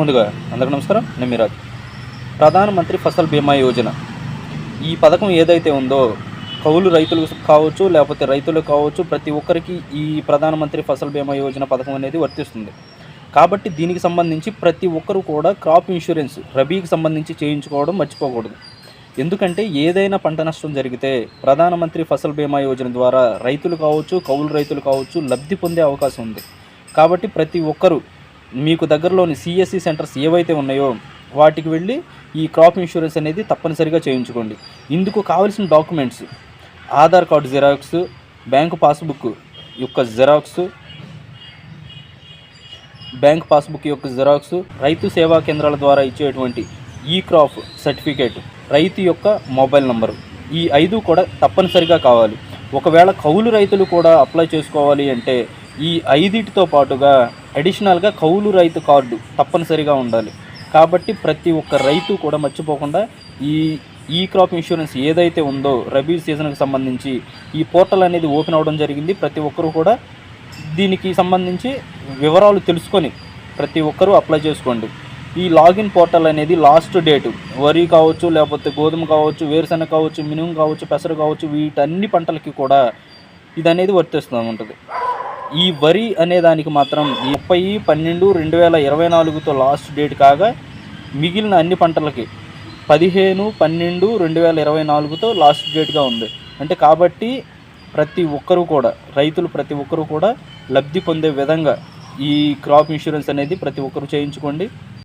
ముందుగా అందరికీ నమస్కారం. నేను మీరాజ్ ప్రధానమంత్రి ఫసల్ బీమా యోజన. ఈ పథకం ఏదైతే ఉందో కౌలు రైతులు కావచ్చు లేకపోతే రైతులకు కావచ్చు ప్రతి ఒక్కరికి ఈ ప్రధానమంత్రి ఫసల్ బీమా యోజన పథకం అనేది వర్తిస్తుంది. కాబట్టి దీనికి సంబంధించి ప్రతి ఒక్కరు కూడా క్రాప్ ఇన్సూరెన్స్ రబీకి సంబంధించి చేయించుకోవడం మర్చిపోకూడదు. ఎందుకంటే ఏదైనా పంట నష్టం జరిగితే ప్రధానమంత్రి ఫసల్ బీమా యోజన ద్వారా రైతులు కావచ్చు కౌలు రైతులు కావచ్చు లబ్ధి పొందే అవకాశం ఉంది. కాబట్టి ప్రతి ఒక్కరూ మీకు దగ్గరలోని సిఎస్సి సెంటర్స్ ఏవైతే ఉన్నాయో వాటికి వెళ్ళి ఈ క్రాప్ ఇన్సూరెన్స్ అనేది తప్పనిసరిగా చేయించుకోండి. ఇందుకు కావలసిన documents Aadhaar card xerox bank passbook యొక్క జిరాక్స్ బ్యాంక్ పాస్బుక్ యొక్క జిరాక్స్ రైతు సేవా కేంద్రాల ద్వారా ఇచ్చేటువంటి ఈ క్రాప్ సర్టిఫికేట్ రైతు యొక్క మొబైల్ నంబరు. ఈ ఐదు కూడా తప్పనిసరిగా కావాలి. ఒకవేళ కౌలు రైతులు కూడా అప్లై చేసుకోవాలి అంటే ఈ ఐదిటితో పాటుగా అడిషనల్గా కౌలు రైతు కార్డు తప్పనిసరిగా ఉండాలి. కాబట్టి ప్రతి ఒక్క రైతు కూడా మర్చిపోకుండా ఈ ఈ క్రాప్ ఇన్సూరెన్స్ ఏదైతే ఉందో రబీ సీజన్కి సంబంధించి ఈ పోర్టల్ అనేది ఓపెన్ అవ్వడం జరిగింది. ప్రతి ఒక్కరూ కూడా దీనికి సంబంధించి వివరాలు తెలుసుకొని ప్రతి ఒక్కరూ అప్లై చేసుకోండి. ఈ లాగిన్ పోర్టల్ అనేది లాస్ట్ డేట్. వరి కావచ్చు లేకపోతే గోధుమ కావచ్చు వేరుశెనగ కావచ్చు మినుము కావచ్చు పెసరు కావచ్చు వీటన్ని పంటలకి కూడా ఇది అనేది వర్తిస్తూ ఉంటుంది. ఈ వరి అనే దానికి మాత్రం ముప్పై పన్నెండు రెండు వేల ఇరవై నాలుగుతో లాస్ట్ డేట్ కాగా మిగిలిన అన్ని పంటలకి పదిహేను పన్నెండు రెండు వేల ఇరవై నాలుగుతో లాస్ట్ డేట్గా ఉంది. అంటే కాబట్టి ప్రతి ఒక్కరూ కూడా రైతులు ప్రతి ఒక్కరూ కూడా లబ్ధి పొందే విధంగా ఈ క్రాప్ ఇన్సూరెన్స్ అనేది ప్రతి ఒక్కరూ చేయించుకోండి.